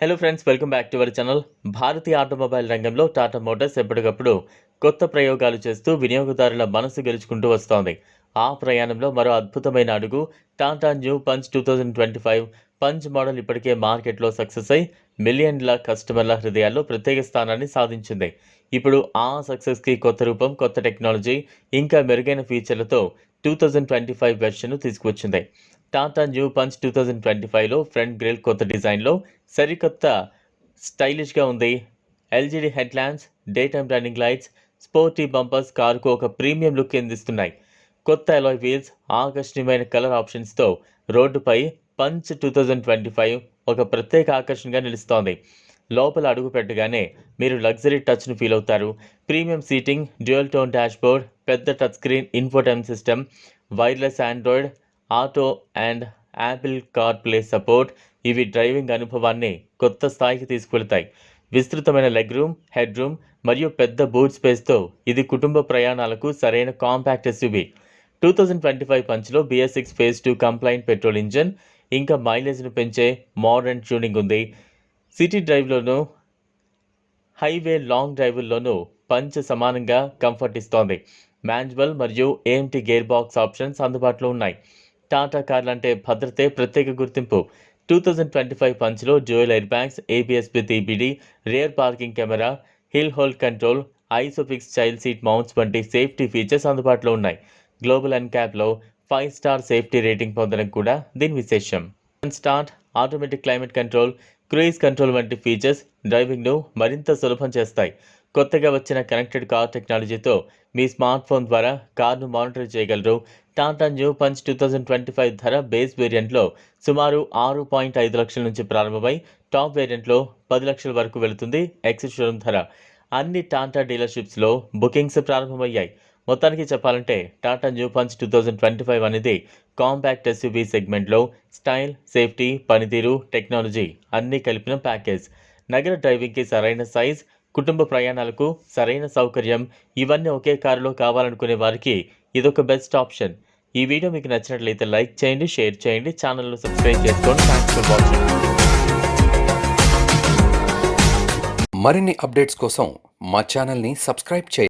Hello friends welcome back to our channel Bharatiya automobile రంగంలో Tata Motors ఎప్పటికప్పుడు కొత్త ప్రయోగాలు చేస్తూ వినియోగదారుల మనసు గెలుచుకుంటూ వస్తోంది. ఆ ప్రయాణంలో మరో అద్భుతమైన అడుగు Tata new Punch two thousand twenty five Punch model ఇప్పటికే మార్కెట్లో సక్సెస్ అయి మిలియన్ల కస్టమర్ల హృదయాల్లో ప్రత్యేక స్థానాన్ని సాధించింది. ఇప్పుడు ఆ సక్సెస్కి కొత్త రూపం కొత్త టెక్నాలజీ ఇంకా మెరుగైన ఫీచర్లతో టూ థౌజండ్ ట్వంటీ ఫైవ్ వెర్షన్ను తీసుకువచ్చింది. Tata new Punch two thousand twenty ఫైవ్లో ఫ్రంట్ గ్రిల్ కొత్త డిజైన్లో సరికొత్త స్టైలిష్గా ఉంది. LED head lamps day time running lights sporty bumpers కారుకు ఒక ప్రీమియం లుక్ అందిస్తున్నాయి. కొత్త అలాయ్ వీల్స్ ఆకర్షణీయమైన కలర్ ఆప్షన్స్తో రోడ్డుపై Punch two thousand twenty five ఒక ప్రత్యేక ఆకర్షణగా నిలుస్తోంది. లోపల అడుగు పెట్టగానే మీరు లగ్జరీ టచ్ను ఫీల్ అవుతారు. Premium seating dual tone dashboard పెద్ద touch screen infotainment system wireless Android Auto and Apple CarPlay support ఇవి డ్రైవింగ్ అనుభవాన్ని కొత్త స్థాయికి తీసుకువెళ్తాయి. విస్తృతమైన లెగ్ రూమ్ హెడ్ రూమ్ మరియు పెద్ద బూట్ స్పేస్తో ఇది కుటుంబ ప్రయాణాలకు సరైన compact SUV two thousand twenty five పంచ్లో BS six phase two compliant petrol engine ఇంకా మైలేజ్ను పెంచే మోడర్న్ ట్యూనింగ్ ఉంది. సిటీ డ్రైవ్లోనూ హైవే లాంగ్ డ్రైవ్ల్లోనూ పంచ్ సమానంగా కంఫర్ట్ ఇస్తోంది. మాన్యువల్ మరియు ఏఎంటీ గేర్ బాక్స్ ఆప్షన్స్ అందుబాటులో ఉన్నాయి. టాటా కార్లంటే భద్రతే ప్రత్యేక గుర్తింపు. Two thousand twenty five పంచ్లో dual air bags ABS with rear parking camera hill hold control ISOFIX child seat mounts వంటి సేఫ్టీ ఫీచర్స్ అందుబాటులో ఉన్నాయి. గ్లోబల్ క్యాప్లో ఫైవ్ స్టార్ సేఫ్టీ రేటింగ్ పొందడం కూడా దీని విశేషం. Start automatic climate control cruise control వంటి features డ్రైవింగ్ను మరింత సులభం చేస్తాయి. కొత్తగా వచ్చిన కనెక్టెడ్ కార్ టెక్నాలజీతో మీ స్మార్ట్ ఫోన్ ద్వారా కార్ను మానిటర్ చేయగలరు. Tata new Punch two thousand twenty five ధర బేస్ వేరియంట్లో సుమారు ఆరు పాయింట్ ఐదు లక్షల నుంచి ప్రారంభమై టాప్ వేరియంట్లో పది లక్షల వరకు వెళుతుంది ఎక్స్ షోరూమ్ ధర. అన్ని టాటా డీలర్షిప్స్లో బుకింగ్స్ ప్రారంభమయ్యాయి. మొత్తానికి చెప్పాలంటే Tata new Punch two thousand twenty five అనేది కాంపాక్ట్ ఎస్యూవీ సెగ్మెంట్లో స్టైల్ సేఫ్టీ పనితీరు టెక్నాలజీ అన్నీ కలిపిన ప్యాకేజ్. నగర డ్రైవింగ్కి సరైన సైజ్ కుటుంబ ప్రయాణాలకు సరైన సౌకర్యం ఇవన్నీ ఒకే కారులో కావాలనుకునే వారికి ఇదొక బెస్ట్ ఆప్షన్. ఈ వీడియో మీకు నచ్చినట్లయితే లైక్ చేయండి షేర్ చేయండి ఛానల్ను సబ్స్క్రైబ్ చేసుకోండి. థ్యాంక్స్ ఫర్ వాచింగ్ మరిన్ని అప్డేట్స్ కోసం మా ఛానల్ని సబ్స్క్రైబ్ చేయండి.